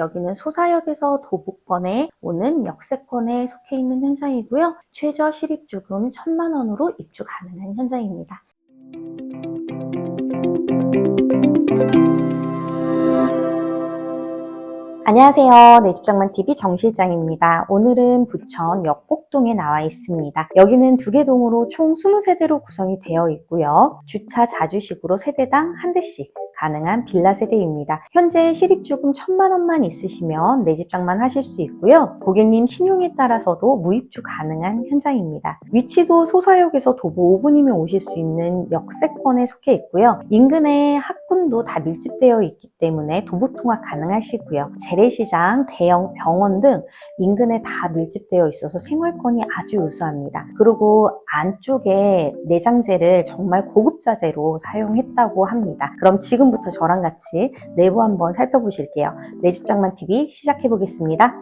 여기는 소사역에서 도보권에 오는 역세권에 속해 있는 현장이고요. 최저 실입주금 1천만 원으로 입주 가능한 현장입니다. 안녕하세요. 내 집장만TV 정 실장입니다. 오늘은 부천 역곡동에 나와 있습니다. 여기는 두 개 동으로 총 20세대로 구성이 되어 있고요. 주차 자주식으로 세대당 한 대씩 가능한 빌라 세대입니다. 현재 실입주금 천만 원만 있으시면 내 집장만 하실 수 있고요. 고객님 신용에 따라서도 무입주 가능한 현장입니다. 위치도 소사역에서 도보 5분이면 오실 수 있는 역세권에 속해 있고요. 인근에 학군도 다 밀집되어 있기 때문에 도보 통학 가능하시고요. 재래시장, 대형 병원 등 인근에 다 밀집되어 있어서 생활권이 아주 우수합니다. 그리고 안쪽에 내장재를 정말 고급 자재로 사용했다고 합니다. 그럼 지금 부터 저랑 같이 내부 한번 살펴보실게요. 내 집장만 TV 시작해 보겠습니다.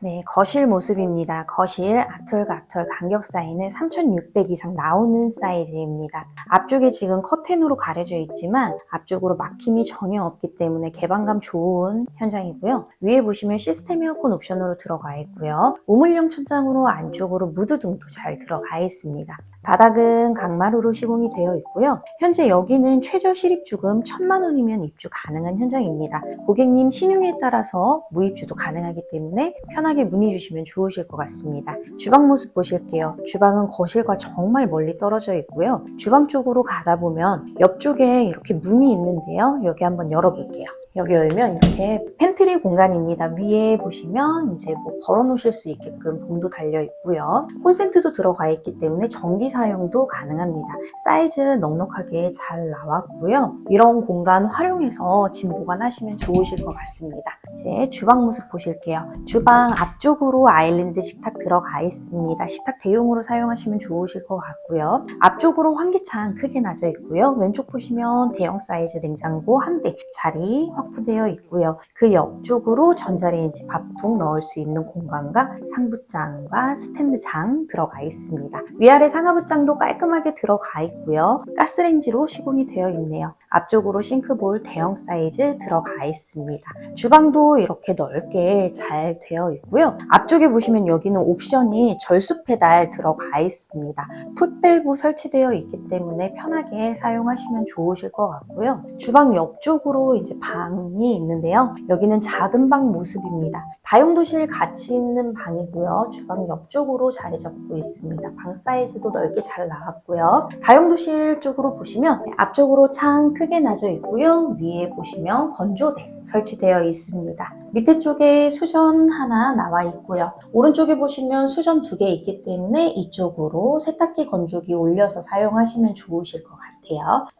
네, 거실 모습입니다. 거실 앞털과 앞털 간격 사이는 3600 이상 나오는 사이즈입니다. 앞쪽에 지금 커튼으로 가려져 있지만 앞쪽으로 막힘이 전혀 없기 때문에 개방감 좋은 현장이고요. 위에 보시면 시스템 에어컨 옵션으로 들어가 있고요. 우물형 천장으로 안쪽으로 무드 등도 잘 들어가 있습니다. 바닥은 강마루로 시공이 되어 있고요. 현재 여기는 최저 실입주금 1천만 원이면 입주 가능한 현장입니다. 고객님 신용에 따라서 무입주도 가능하기 때문에 편하게 문의 주시면 좋으실 것 같습니다. 주방 모습 보실게요. 주방은 거실과 정말 멀리 떨어져 있고요. 주방 쪽으로 가다 보면 옆쪽에 이렇게 문이 있는데요. 여기 한번 열어볼게요. 여기 열면 이렇게 팬트리 공간입니다. 위에 보시면 이제 뭐 걸어 놓으실 수 있게끔 봉도 달려 있고요. 콘센트도 들어가 있기 때문에 전기 사용도 가능합니다. 사이즈 넉넉하게 잘 나왔고요. 이런 공간 활용해서 짐 보관하시면 좋으실 것 같습니다. 이제 주방 모습 보실게요. 주방 앞쪽으로 아일랜드 식탁 들어가 있습니다. 식탁 대용으로 사용하시면 좋으실 것 같고요. 앞쪽으로 환기창 크게 나져 있고요. 왼쪽 보시면 대형 사이즈 냉장고 한 대 자리 확 보되어 있고요. 그 옆쪽으로 전자레인지 밥통 넣을 수 있는 공간과 상부장과 스탠드장 들어가 있습니다. 위아래 상하부장도 깔끔하게 들어가 있고요. 가스레인지로 시공이 되어 있네요. 앞쪽으로 싱크볼 대형 사이즈 들어가 있습니다. 주방도 이렇게 넓게 잘 되어 있고요. 앞쪽에 보시면 여기는 옵션이 절수 페달 들어가 있습니다. 풋밸브 설치되어 있기 때문에 편하게 사용하시면 좋으실 것 같고요. 주방 옆쪽으로 이제 방이 있는데요. 여기는 작은 방 모습입니다. 다용도실 같이 있는 방이고요. 주방 옆쪽으로 자리 잡고 있습니다. 방 사이즈도 넓게 잘 나왔고요. 다용도실 쪽으로 보시면 앞쪽으로 창 크게 나져 있고요. 위에 보시면 건조대 설치되어 있습니다. 밑에 쪽에 수전 하나 나와 있고요. 오른쪽에 보시면 수전 두 개 있기 때문에 이쪽으로 세탁기 건조기 올려서 사용하시면 좋으실 것 같아요.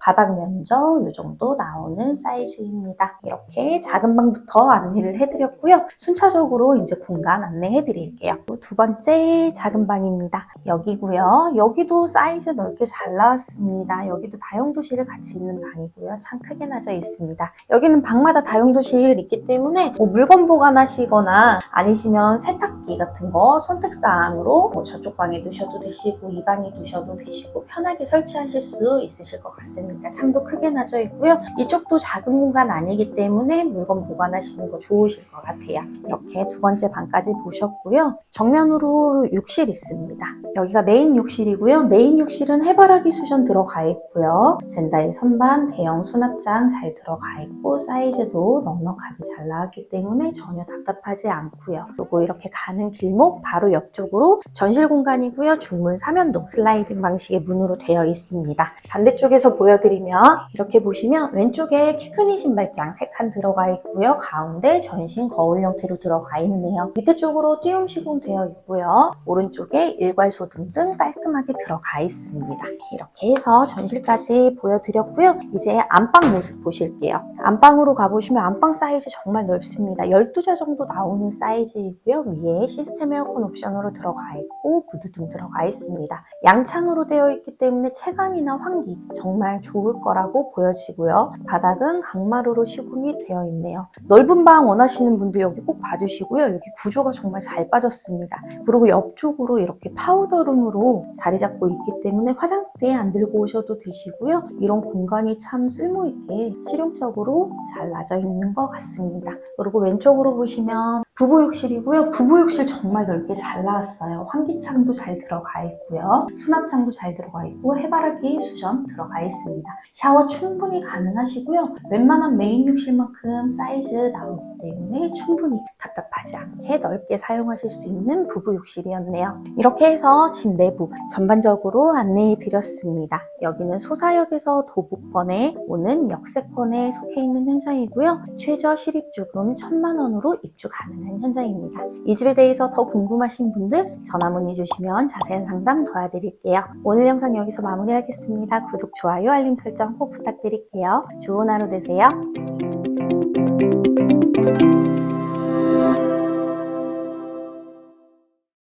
바닥 면적 이 정도 나오는 사이즈입니다. 이렇게 작은 방부터 안내를 해드렸고요. 순차적으로 이제 공간 안내해 드릴게요. 두 번째 작은 방입니다. 여기고요. 여기도 사이즈 넓게 잘 나왔습니다. 여기도 다용도실을 같이 있는 방이고요. 창 크게 나져 있습니다. 여기는 방마다 다용도실 있기 때문에 뭐 물건 보관하시거나 아니시면 세탁기 같은 거 선택사항으로 뭐 저쪽 방에 두셔도 되시고 이 방에 두셔도 되시고 편하게 설치하실 수 있으실 것 같습니다. 창도 크게 나져 있고요. 이쪽도 작은 공간 아니기 때문에 물건 보관하시는 거 좋으실 것 같아요. 이렇게 두 번째 방까지 보셨고요. 정면으로 욕실 있습니다. 여기가 메인 욕실이고요. 메인 욕실은 해바라기 수전 들어가 있고요. 젠다이 선반, 대형 수납장 잘 들어가 있고 사이즈도 넉넉하게 잘 나왔기 때문에 전혀 답답하지 않고요. 그리고 이렇게 가는 길목 바로 옆쪽으로 전실 공간이고요. 중문 3연동 슬라이딩 방식의 문으로 되어 있습니다. 반대쪽 에서 보여드리면 이렇게 보시면 왼쪽에 키 큰 신발장 3칸 들어가 있고요. 가운데 전신 거울 형태로 들어가 있네요. 밑에 쪽으로 띄움 시공되어 있고요. 오른쪽에 일괄 소 등 등 깔끔하게 들어가 있습니다. 이렇게 해서 전실까지 보여드렸고요. 이제 안방 모습 보실게요. 안방으로 가보시면 안방 사이즈 정말 넓습니다. 12자 정도 나오는 사이즈이고요. 위에 시스템 에어컨 옵션으로 들어가 있고 구두 등 들어가 있습니다. 양창으로 되어 있기 때문에 체감이나 환기 정말 좋을 거라고 보여지고요. 바닥은 강마루로 시공이 되어 있네요. 넓은 방 원하시는 분들 여기 꼭 봐주시고요. 여기 구조가 정말 잘 빠졌습니다. 그리고 옆쪽으로 이렇게 파우더룸으로 자리 잡고 있기 때문에 화장대 안 들고 오셔도 되시고요. 이런 공간이 참 쓸모있게 실용적으로 잘 놔져 있는 것 같습니다. 그리고 왼쪽으로 보시면 부부욕실이고요. 부부욕실 정말 넓게 잘 나왔어요. 환기창도 잘 들어가 있고요. 수납장도 잘 들어가 있고 해바라기 수전 들어가 있습니다. 샤워 충분히 가능하시고요. 웬만한 메인 욕실만큼 사이즈 나오기 때문에 충분히 답답하지 않게 넓게 사용하실 수 있는 부부욕실이었네요. 이렇게 해서 집 내부 전반적으로 안내해 드렸습니다. 여기는 소사역에서 도보권에 오는 역세권에 속해 있는 현장이고요. 최저 실입주금 1천만 원으로 입주 가능 한 현장입니다. 이 집에 대해서 더 궁금하신 분들 전화 문의 주시면 자세한 상담 도와드릴게요. 오늘 영상 여기서 마무리하겠습니다. 구독, 좋아요, 알림 설정 꼭 부탁드릴게요. 좋은 하루 되세요.